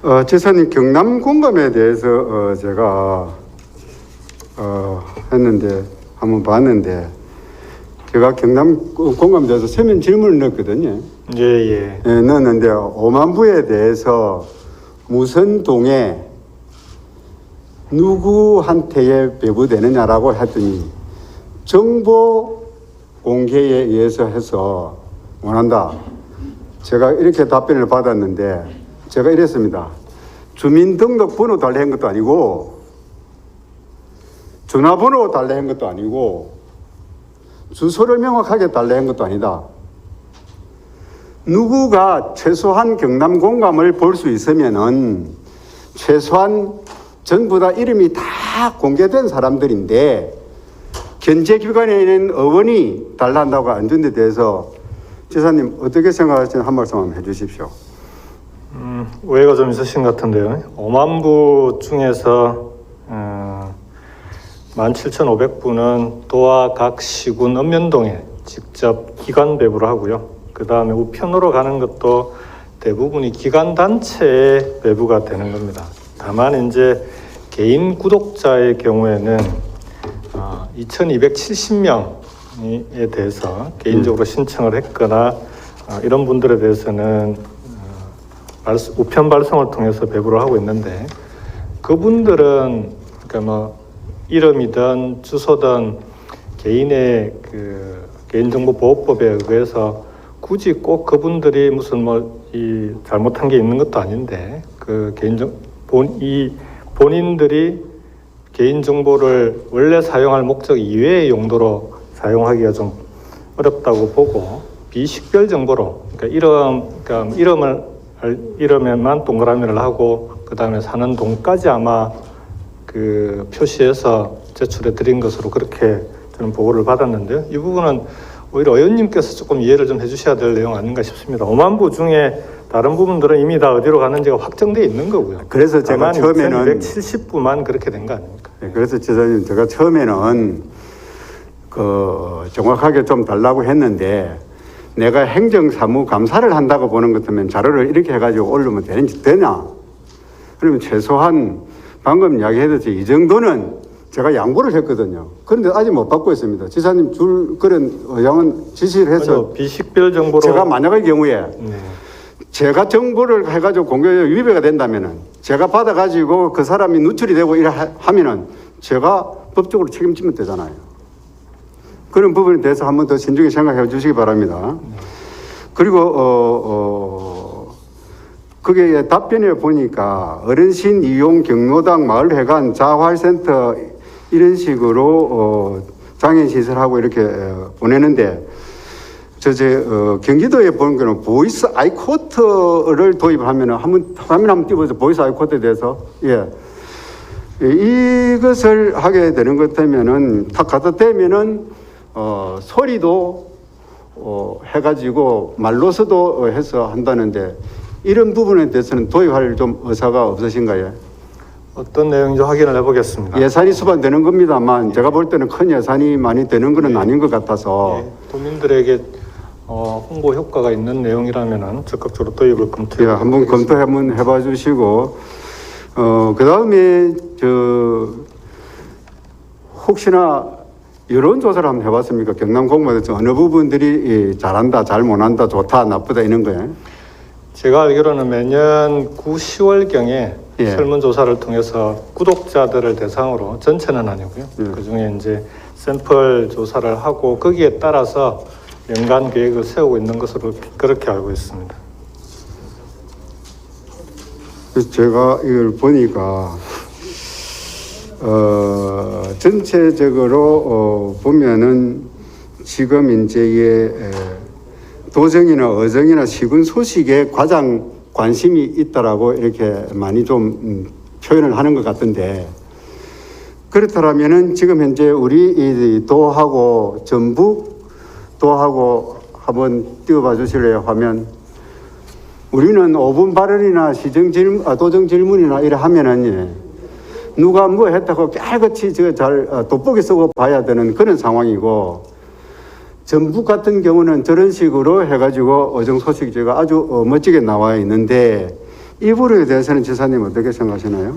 어, 지사님 경남 공감에 대해서 어, 제가 어, 했는데 한번 봤는데 제가 경남 공감에 대해서 서면 질문을 넣었거든요. 예, 예. 예, 넣었는데 오만부에 대해서 무슨 동에 누구한테 배부되느냐라고 했더니 정보 공개에 의해서 해서 원한다. 제가 이렇게 답변을 받았는데 제가 이랬습니다. 주민등록번호 달래 한 것도 아니고 전화번호 달래 한 것도 아니고 주소를 명확하게 달래 한 것도 아니다. 누구가 최소한 경남 공감을 볼 수 있으면은 최소한 전부 다 이름이 다 공개된 사람들인데 견제 기관에 있는 의원이 달라한다고 안 준 데 대해서 지사님 어떻게 생각하시는지 한 말씀 해주십시오. 음, 오해가 좀 있으신 것 같은데요. 5만 부 중에서 어, 17,500부는 도와 각 시군 읍면동에 직접 기관 배부를 하고요. 그 다음에 우편으로 가는 것도 대부분이 기관 단체에 배부가 되는 겁니다. 다만 이제 개인 구독자의 경우에는 어, 2,270명에 대해서 개인적으로 신청을 했거나 어, 이런 분들에 대해서는 어, 우편 발송을 통해서 배부를 하고 있는데 그분들은 그러니까 뭐 이름이든 주소든 개인의 그 개인정보보호법에 의해서 굳이 꼭 그분들이 무슨 뭐 이 잘못한 게 있는 것도 아닌데 그 개인정 본이 본인들이 개인 정보를 원래 사용할 목적 이외의 용도로 사용하기가 좀 어렵다고 보고 비식별 정보로 그러니까 이름 그러니까 이름을 알- 이름에만 동그라미를 하고 그 다음에 사는 동까지 아마 그 표시해서 제출해 드린 것으로 그렇게 저는 보고를 받았는데요. 이 부분은 오히려 의원님께서 조금 이해를 좀 해주셔야 될 내용 아닌가 싶습니다. 5만 부 중에 다른 부분들은 이미 다 어디로 가는지가 확정돼 있는 거고요. 그래서 제가 처음에는 270부만 그렇게 된 거 아닙니까? 네, 그래서 지사님 제가 처음에는 그 정확하게 좀 달라고 했는데 내가 행정사무 감사를 한다고 보는 것 같으면 자료를 이렇게 해가지고 올리면 되는지 되냐? 그러면 최소한 방금 이야기했듯이 이 정도는 제가 양보를 했거든요. 그런데 아직 못 받고 있습니다. 지사님 줄 그런 의향은 지시를 해서 비식별 정보로 제가 만약의 경우에 네. 제가 정보를 해가지고 공개 위배가 된다면은 제가 받아가지고 그 사람이 누출이 되고 이래 하- 하면은 제가 법적으로 책임지면 되잖아요. 그런 부분에 대해서 한 번 더 신중히 생각해 주시기 바랍니다. 그리고 어, 어 그게 답변에 보니까 어르신 이용 경로당 마을회관 자활센터 이런 식으로 어, 장애인 시설하고 이렇게 어, 보내는데 저제 어, 경기도에 보는 거는 보이스 아이코트를 도입하면은 한번 화면 한번 띄워서 보이스 아이코트에 대해서. 예. 이- 이것을 하게 되는 것 되면은 탁 갖다 대면은 어, 소리도 어, 해가지고 말로서도 어, 해서 한다는데 이런 부분에 대해서는 도입할 좀 의사가 없으신가요? 어떤 내용인지 확인을 해보겠습니다. 예산이 수반되는 겁니다만 제가 볼 때는 큰 예산이 많이 되는 것은 아닌 것 같아서 예, 도민들에게 어, 홍보 효과가 있는 내용이라면 적극적으로 도입을 검토해 예, 한번 검토 한번 해봐 주시고 어 그 다음에 저 혹시나 여론 조사를 한번 해봤습니까? 경남 공무원에서 어느 부분들이 이 잘한다, 잘 못한다, 좋다, 나쁘다 이런 거예요. 제가 알기로는 매년 9, 10월경에 예. 설문조사를 통해서 구독자들을 대상으로 전체는 아니고요. 예. 그 중에 이제 샘플 조사를 하고 거기에 따라서 연간 계획을 세우고 있는 것으로 그렇게 알고 있습니다. 제가 이걸 보니까 어 전체적으로 어 보면은 지금 에, 도정이나 어정이나 시군 소식에 가장 관심이 있다라고 이렇게 많이 좀 음, 표현을 하는 것 같은데 그렇다면은 지금 현재 우리 이 도하고 전북 도하고 한번 띄워봐 주실래요? 화면 우리는 5분 발언이나 시정 질문, 아, 도정 질문이나 이래 하면은 예, 누가 뭐 했다고 깨끗이 저잘 어, 돋보기 쓰고 봐야 되는 그런 상황이고 전북 같은 경우는 저런 식으로 해가지고 어정 소식 제가 아주 어, 멋지게 나와 있는데 이 부분에 대해서는 지사님 어떻게 생각하시나요?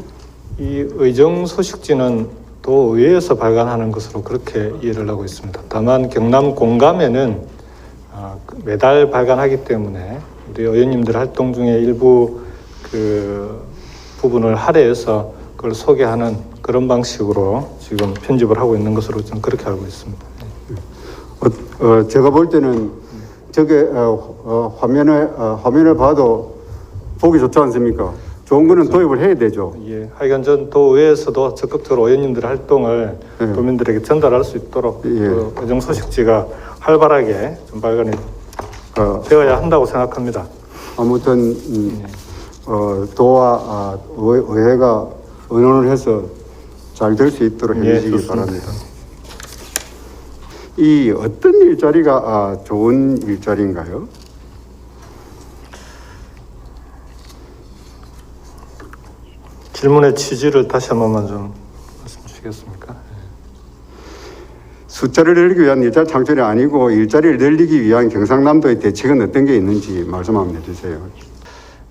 이 의정 소식지는 도의회에서 발간하는 것으로 그렇게 이해를 하고 있습니다. 다만 경남 공감에는 아, 그 매달 발간하기 때문에 우리 의원님들 활동 중에 일부 그 부분을 할애해서 그걸 소개하는 그런 방식으로 지금 편집을 하고 있는 것으로 저는 그렇게 알고 있습니다. 어, 어, 제가 볼 때는 저게 어, 어, 화면에 어, 화면을 봐도 보기 좋지 않습니까? 좋은 거는 도입을 해야 되죠. 예, 하여간 전 도의회에서도 적극적으로 의원님들 활동을 네. 도민들에게 전달할 수 있도록 예. 그 의정 소식지가 활발하게 좀 발간이 어, 되어야 한다고 생각합니다. 아무튼 음, 어, 도와 아, 의, 의회가 의논을 해서 잘 될 수 있도록 예, 해주시기 좋습니다. 바랍니다. 이 어떤 일자리가 아, 좋은 일자리인가요? 질문의 취지를 다시 한 번만 좀 말씀 주시겠습니까? 숫자를 늘리기 위한 일자리 창출이 아니고 일자리를 늘리기 위한 경상남도의 대책은 어떤 게 있는지 말씀 한번 해주세요.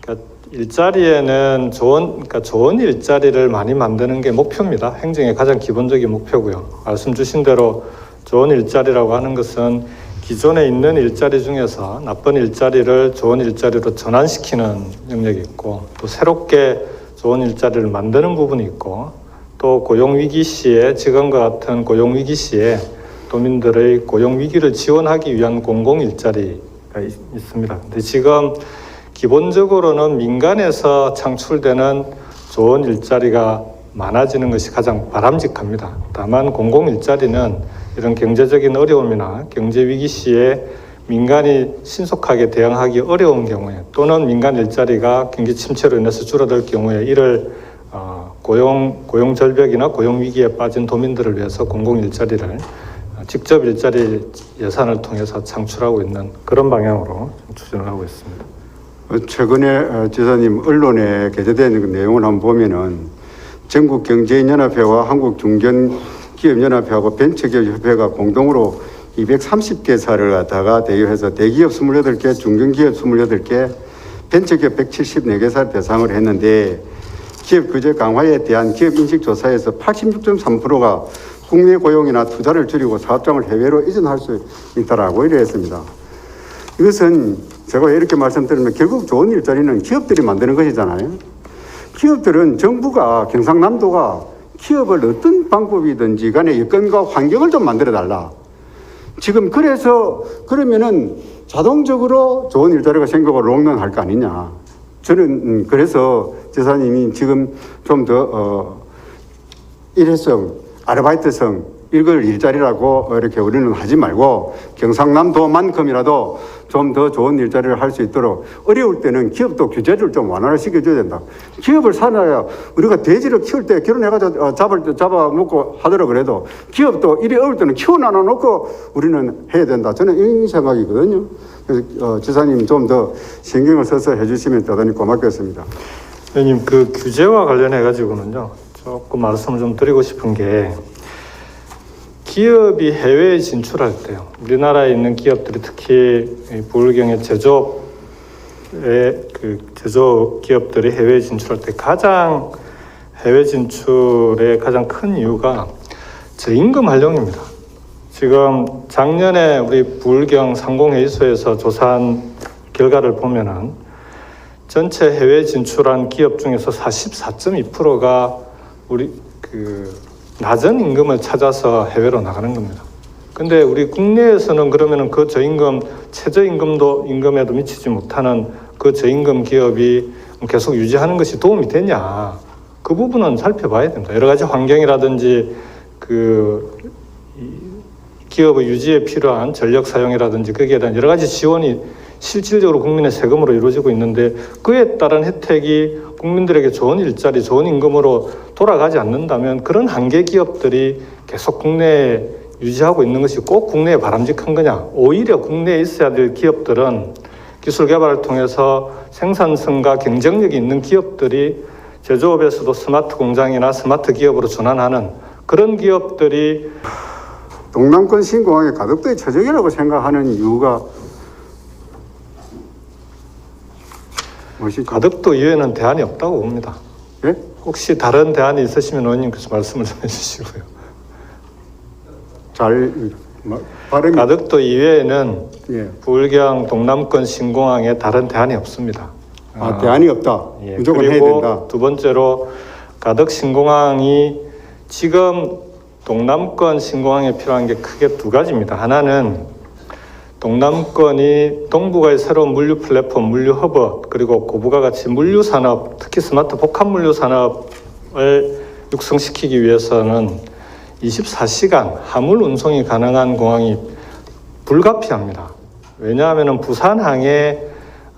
그러니까 일자리에는 좋은 그러니까 좋은 일자리를 많이 만드는 게 목표입니다. 행정의 가장 기본적인 목표고요. 말씀 주신 대로 좋은 일자리라고 하는 것은 기존에 있는 일자리 중에서 나쁜 일자리를 좋은 일자리로 전환시키는 영역이 있고 또 새롭게 좋은 일자리를 만드는 부분이 있고 또 고용 위기 시에 지금과 같은 고용 위기 시에 도민들의 고용 위기를 지원하기 위한 공공 일자리가 있- 있습니다. 근데 지금 기본적으로는 민간에서 창출되는 좋은 일자리가 많아지는 것이 가장 바람직합니다. 다만 공공 일자리는 이런 경제적인 어려움이나 경제 위기 시에 민간이 신속하게 대응하기 어려운 경우에 또는 민간 일자리가 경기 침체로 인해서 줄어들 경우에 이를 어, 고용 고용 절벽이나 고용 위기에 빠진 도민들을 위해서 공공 일자리를 어, 직접 일자리 예산을 통해서 창출하고 있는 그런 방향으로 추진을 하고 있습니다. 어, 최근에 어, 지사님 언론에 게재된 그 내용을 한번 보면은 전국 경제인연합회와 한국중견기업연합회하고 벤처기업협회가 공동으로 230개사를 갖다가 대여해서 대기업 28개, 중견기업 28개, 벤처기업 174개사를 대상을 했는데 기업 규제 강화에 대한 기업 인식 조사에서 86.3%가 국내 고용이나 투자를 줄이고 사업장을 해외로 이전할 수 있다라고 이랬습니다. 이것은 제가 왜 이렇게 말씀드리면 결국 좋은 일자리는 기업들이 만드는 것이잖아요. 기업들은 정부가 경상남도가 기업을 어떤 방법이든지 간에 여건과 환경을 좀 만들어 달라. 지금 그래서 그러면은 자동적으로 좋은 일자리가 생기고 롱런 할 거 아니냐. 저는 음, 그래서 지사님이 지금 좀 더 어, 일회성, 아르바이트성 이걸 일자리라고 이렇게 우리는 하지 말고 경상남도만큼이라도 좀 더 좋은 일자리를 할 수 있도록 어려울 때는 기업도 규제를 좀 완화를 시켜줘야 된다. 기업을 살아야 우리가 돼지를 키울 때 결혼해가지고 어, 잡을 때 잡아먹고 하더라 그래도 기업도 이리 어울 때는 키워 나눠 놓고 우리는 해야 된다. 저는 이 생각이거든요. 그래서 어, 지사님 좀 더 신경을 써서 해주시면 대단히 고맙겠습니다. 의원님 그 규제와 관련해 가지고는요 조금 말씀을 좀 드리고 싶은 게 기업이 해외에 진출할 때요 우리나라에 있는 기업들이 특히 이 부울경의 제조업의 그 제조 기업들이 해외에 진출할 때 가장 해외 진출의 가장 큰 이유가 저임금 활용입니다. 지금 작년에 우리 부울경 상공회의소에서 조사한 결과를 보면은 전체 해외 진출한 기업 중에서 44.2%가 우리 그 낮은 임금을 찾아서 해외로 나가는 겁니다. 근데 우리 국내에서는 그러면은 그 저임금 최저임금도 임금에도 미치지 못하는 그 저임금 기업이 계속 유지하는 것이 도움이 되냐? 그 부분은 살펴봐야 됩니다. 여러 가지 환경이라든지 그 기업의 유지에 필요한 전력 사용이라든지 거기에 대한 여러 가지 지원이 실질적으로 국민의 세금으로 이루어지고 있는데 그에 따른 혜택이 국민들에게 좋은 일자리, 좋은 임금으로 돌아가지 않는다면 그런 한계 기업들이 계속 국내에 유지하고 있는 것이 꼭 국내에 바람직한 거냐? 오히려 국내에 있어야 될 기업들은 기술 개발을 통해서 생산성과 경쟁력이 있는 기업들이 제조업에서도 스마트 공장이나 스마트 기업으로 전환하는 그런 기업들이 동남권 신공항의 가덕도의 최적이라고 생각하는 이유가 무엇이죠? 가덕도 이외에는 대안이 없다고 봅니다. 예? 혹시 다른 대안이 있으시면 의원님께서 말씀을 좀 해주시고요. 잘 뭐, 발음이 가덕도 이외에는 예. 부울경 동남권 신공항에 다른 대안이 없습니다. 아, 대안이 없다. 예, 무조건 해야 그리고 된다. 두 번째로 가덕 신공항이 지금 동남권 신공항에 필요한 게 크게 두 가지입니다. 하나는 동남권이 동북아의 새로운 물류 플랫폼, 물류 허브 그리고 고부가 같이 물류 산업, 특히 스마트 복합 물류 산업을 육성시키기 위해서는 24시간 화물 운송이 가능한 공항이 불가피합니다. 왜냐하면 부산항에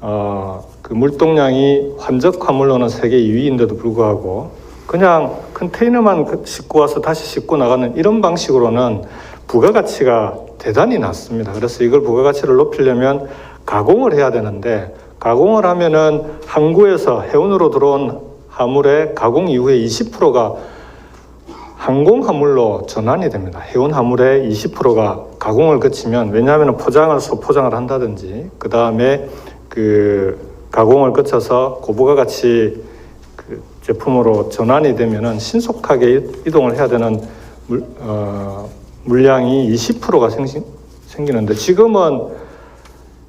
어, 그 물동량이 환적 화물로는 세계 2위인데도 불구하고 그냥 컨테이너만 그 싣고 와서 다시 싣고 나가는 이런 방식으로는 부가가치가 대단히 낮습니다. 그래서 이걸 부가가치를 높이려면 가공을 해야 되는데 가공을 하면은 항구에서 해운으로 들어온 화물의 가공 이후에 20%가 항공 화물로 전환이 됩니다. 해운 화물의 20%가 가공을 거치면 왜냐하면 포장을 소포장을 한다든지 그 다음에 그 가공을 거쳐서 고부가 가치 그 제품으로 전환이 되면은 신속하게 이- 이동을 해야 되는 물, 어, 물량이 20%가 생긴, 생기는데 지금은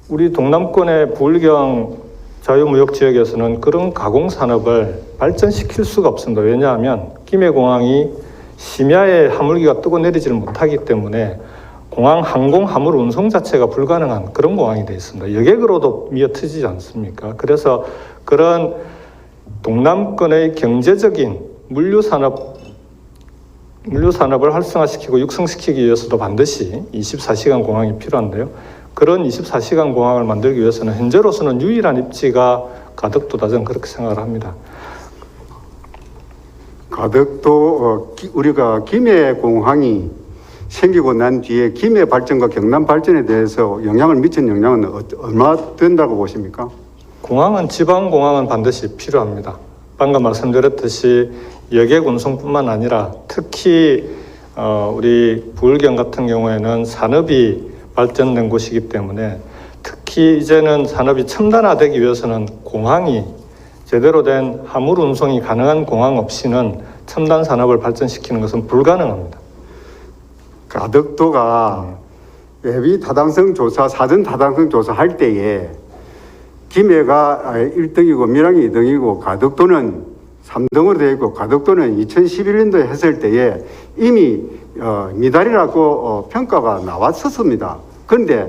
우리 동남권의 부울경 자유무역 지역에서는 그런 가공 산업을 발전시킬 수가 없습니다. 왜냐하면 김해공항이 심야에 화물기가 뜨고 내리지를 못하기 때문에 공항 항공 화물 운송 자체가 불가능한 그런 공항이 되어 있습니다. 여객으로도 미어 트지지 않습니까? 그래서 그런 동남권의 경제적인 물류 산업 물류 산업을 활성화시키고 육성시키기 위해서도 반드시 24시간 공항이 필요한데요. 그런 24시간 공항을 만들기 위해서는 현재로서는 유일한 입지가 가덕도다 저는 그렇게 생각을 합니다. 가덕도 어, 기- 우리가 김해 공항이 생기고 난 뒤에 김해 발전과 경남 발전에 대해서 영향을 미친 영향은 어, 얼마 된다고 보십니까? 공항은 지방 공항은 반드시 필요합니다. 방금 말씀드렸듯이 여객 운송뿐만 아니라 특히 어, 우리 부울경 같은 경우에는 산업이 발전된 곳이기 때문에 특히 이제는 산업이 첨단화되기 위해서는 공항이 제대로 된 화물 운송이 가능한 공항 없이는 첨단 산업을 발전시키는 것은 불가능합니다. 가덕도가 예비 타당성 조사, 사전 타당성 조사 할 때에 김해가 1등이고 밀양이 2등이고 가덕도는 3등으로 되어 있고 가덕도는 2011년도에 했을 때에 이미 어, 미달이라고 어, 평가가 나왔었습니다. 그런데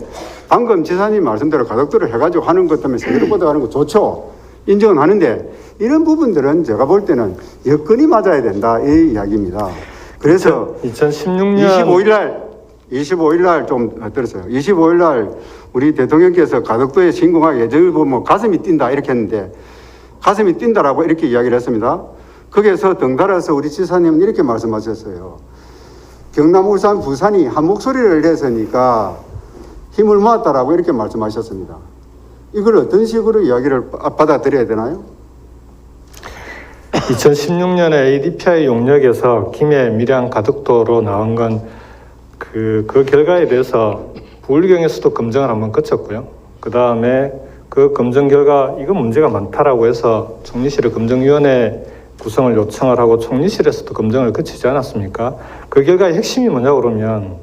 방금 지사님 말씀대로 가덕도를 해가지고 하는 것 때문에 세계로 뻗어가는 거 좋죠. 인정은 하는데 이런 부분들은 제가 볼 때는 여건이 맞아야 된다 이 이야기입니다. 그래서 2016년 25일 날 25일 날 좀 들었어요. 25일 날 우리 대통령께서 가덕도에 신공항 예정을 보면 가슴이 뛴다 이렇게 했는데 가슴이 뛴다라고 이렇게 이야기를 했습니다. 거기에서 덩달아서 우리 지사님은 이렇게 말씀하셨어요. 경남, 울산, 부산이 한 목소리를 내서니까 힘을 모았다라고 이렇게 말씀하셨습니다. 이걸 어떤 식으로 이야기를 빠- 받아들여야 되나요? 2016년에 ADPI 용역에서 김해 밀양 가덕도로 나온 건 그, 그 결과에 대해서 부울경에서도 검증을 한번 거쳤고요. 그 다음에 그 검증 결과 이거 문제가 많다라고 해서 총리실에 검증위원회 구성을 요청을 하고 총리실에서도 검증을 거치지 않았습니까? 그 결과의 핵심이 뭐냐 그러면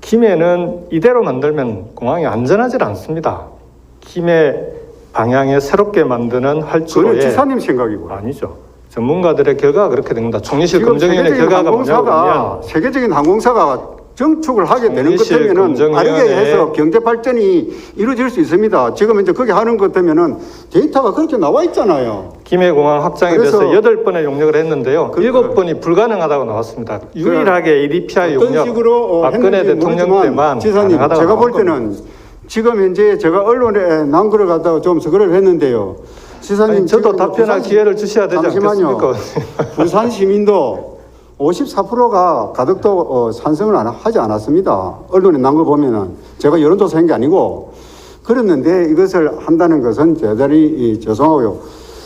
김해는 이대로 만들면 공항이 안전하지 않습니다. 김해 방향에 새롭게 만드는 그건 활주로에 지사님 생각이고요. 아니죠. 전문가들의 결과가 그렇게 됩니다. 총리실 검증위원회 결과가 뭐냐면 세계적인 항공사가 정축을 하게 되는 것 검증위원회 빠르게 해서 경제 발전이 이루어질 수 있습니다. 지금 이제 그게 하는 것 되면은 데이터가 그렇게 나와 있잖아요. 김해공항 확장에 대해서 여덟 번의 용역을 했는데요. 그- 일곱 번이 불가능하다고 나왔습니다. 유일하게 ADPI 어떤 용역 식으로 어, 박근혜 대통령 때만 지사님 제가 볼. 때는 지금 현재 제가 언론에 난 거를 갖다가 좀 서거를 했는데요. 지사님 아니, 저도 답변할 기회를 주셔야 되지 잠시만요. 않겠습니까? 부산 시민도 54%가 가덕도 어, 찬성을 안, 하지 않았습니다. 언론에 난 거 보면은 제가 여론조사 한 게 아니고 그랬는데 이것을 한다는 것은 대단히 이, 죄송하고요.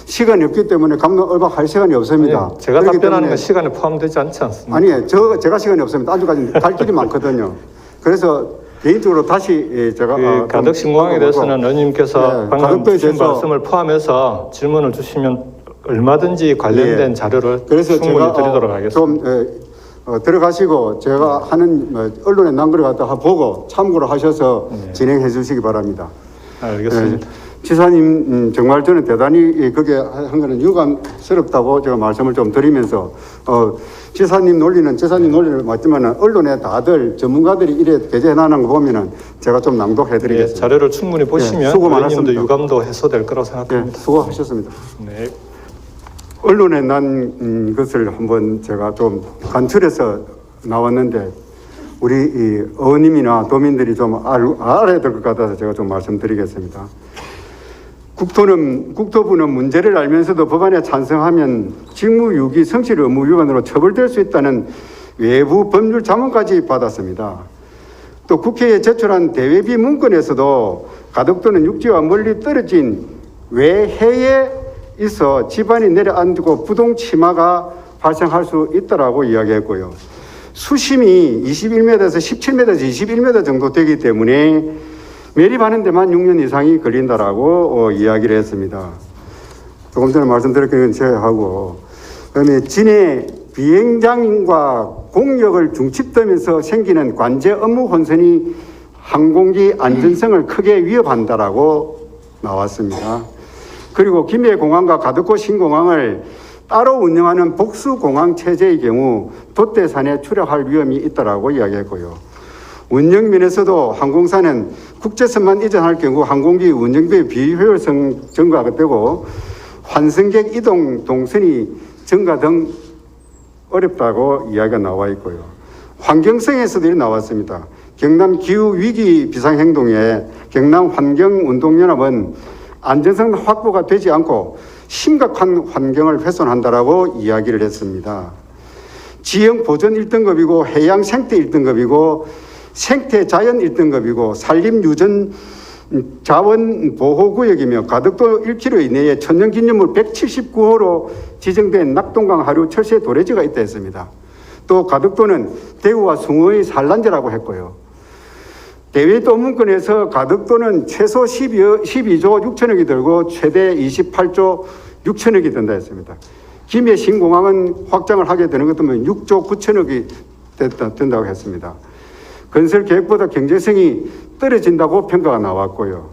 시간이 없기 때문에 감독 얼박할 시간이 없습니다. 아니, 제가 답변하는 건 시간에 포함되지 않지 않습니까? 아니, 저 제가 시간이 없습니다. 아주까지 갈 길이 많거든요. 그래서 개인적으로 다시 예, 제가 그 아, 좀 가덕 신공항에 대해서는 의원님께서 네, 방금 가덕도에 주신 말씀을 포함해서 질문을 주시면 얼마든지 관련된 예. 자료를 그래서 충분히 제가 드리도록 어, 하겠습니다. 좀 에, 어, 들어가시고 제가 하는 뭐, 언론에 난걸 갖다 보고 참고를 하셔서 네. 진행해 주시기 바랍니다. 알겠습니다. 예, 지사님 음, 정말 저는 대단히 예, 그게 한 거는 유감스럽다고 제가 말씀을 좀 드리면서 어, 지사님 논리는 지사님 논리를 맞지만 언론에 다들 전문가들이 이래 게재해 놔는 거 보면은 제가 좀 낭독해 예, 드리겠습니다. 자료를 충분히 보시면 예, 수고 많았습니다. 유감도 해소될 거라고 예, 생각합니다. 수고하셨습니다. 네. 언론에 난 음, 것을 한번 제가 좀 간추려서 나왔는데 우리 이 어님이나 도민들이 좀 알, 알아야 될 것 같아서 제가 좀 말씀드리겠습니다. 국토는 국토부는 문제를 알면서도 법안에 찬성하면 직무유기 성실 의무 위반으로 처벌될 수 있다는 외부 법률 자문까지 받았습니다. 또 국회에 제출한 대외비 문건에서도 가덕도는 육지와 멀리 떨어진 외해에 있어 집안이 내려앉고 부동 치마가 발생할 수 있다라고 이야기했고요. 수심이 21m에서 17m에서 21m 정도 되기 때문에 매립하는 데만 6년 이상이 걸린다라고 어, 이야기를 했습니다. 조금 전에 말씀드렸긴 건 제하고 그다음에 진해 비행장과 공력을 중집되면서 생기는 관제 업무 혼선이 항공기 안전성을 크게 위협한다라고 나왔습니다. 그리고 김해 공항과 가덕고 신공항을 따로 운영하는 복수 공항 체제의 경우 돛대산에 추락할 위험이 있다라고 이야기했고요. 운영 면에서도 항공사는 국제선만 이전할 경우 항공기 운영비의 비효율성 증가가 되고 환승객 이동 동선이 증가 등 어렵다고 이야기가 나와 있고요. 환경성에서도 나왔습니다. 경남 기후 위기 비상행동에 경남 환경운동연합은 안전성 확보가 되지 않고 심각한 환경을 훼손한다라고 이야기를 했습니다. 지형 보전 1등급이고 해양 생태 1등급이고 생태 자연 1등급이고 산림 유전 자원 보호 구역이며 가덕도 1km 이내에 천년 기념물 179호로 지정된 낙동강 하류 철새 도래지가 있다 했습니다. 또 가덕도는 대구와 숭어의 산란지라고 했고요. 대외 또문건에서 가덕도는 최소 12억, 12조 6천억이 들고 최대 28조 6천억이 든다 했습니다. 김해 신공항은 확장을 하게 되는 것 때문에 6조 9천억이 됐다, 된다고 했습니다. 건설 계획보다 경제성이 떨어진다고 평가가 나왔고요.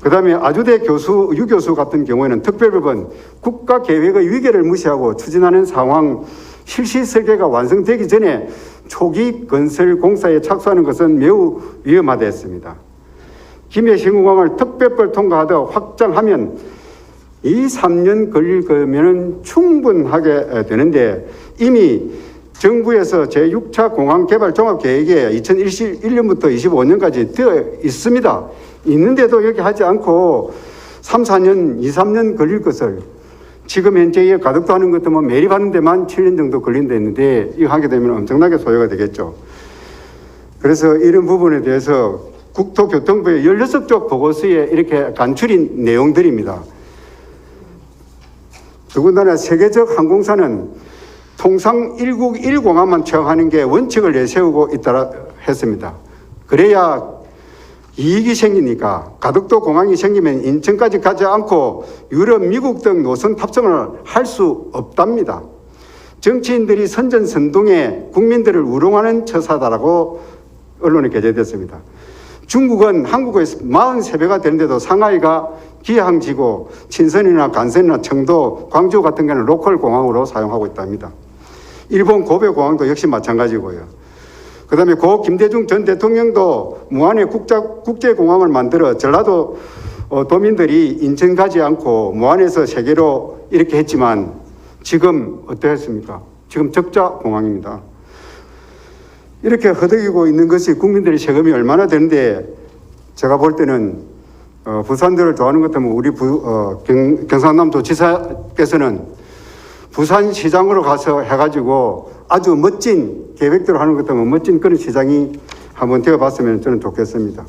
그 다음에 아주대 교수, 유 교수 같은 경우에는 특별법은 국가 계획의 위계를 무시하고 추진하는 상황 실시 설계가 완성되기 전에 초기 건설 공사에 착수하는 것은 매우 위험하다 했습니다. 김해 신공항을 특별법 통과하다 확장하면 2, 3년 걸릴 거면은 충분하게 되는데 이미 정부에서 제6차 공항 개발 종합 계획에 2021년부터 25년까지 되어 있습니다. 있는데도 여기 하지 않고 3, 4년, 2, 3년 걸릴 것을 지금 현재의 가덕도 하는 것도 뭐 매립하는 데만 7년 정도 걸린다 했는데 이거 하게 되면 엄청나게 소요가 되겠죠. 그래서 이런 부분에 대해서 국토교통부의 16쪽 보고서에 이렇게 간추린 내용들입니다. 더군다나 세계적 항공사는 통상 1국 1공항만 채용하는 게 원칙을 내세우고 있다라 했습니다. 그래야 이익이 생기니까 가덕도 공항이 생기면 인천까지 가지 않고 유럽, 미국 등 노선 탑승을 할 수 없답니다. 정치인들이 선전선동에 국민들을 우롱하는 처사다라고 언론에 게재됐습니다. 중국은 한국의 43배가 되는데도 상하이가 기항지고 친선이나 간선이나 청도, 광주 같은 경우는 로컬 공항으로 사용하고 있답니다. 일본 고베 공항도 역시 마찬가지고요. 그 다음에 고 김대중 전 대통령도 무안에 국자, 국제공항을 만들어 전라도 어, 도민들이 인천 가지 않고 무안에서 세계로 이렇게 했지만 지금 어떠했습니까? 지금 적자 공항입니다. 이렇게 허덕이고 있는 것이 국민들의 세금이 얼마나 되는데 제가 볼 때는 어, 부산들을 좋아하는 것 같으면 우리 부, 어, 경, 경상남도 지사께서는 부산 시장으로 가서 해가지고 아주 멋진 계획대로 하는 것 같으면 멋진 그런 시장이 한번 되어봤으면 저는 좋겠습니다.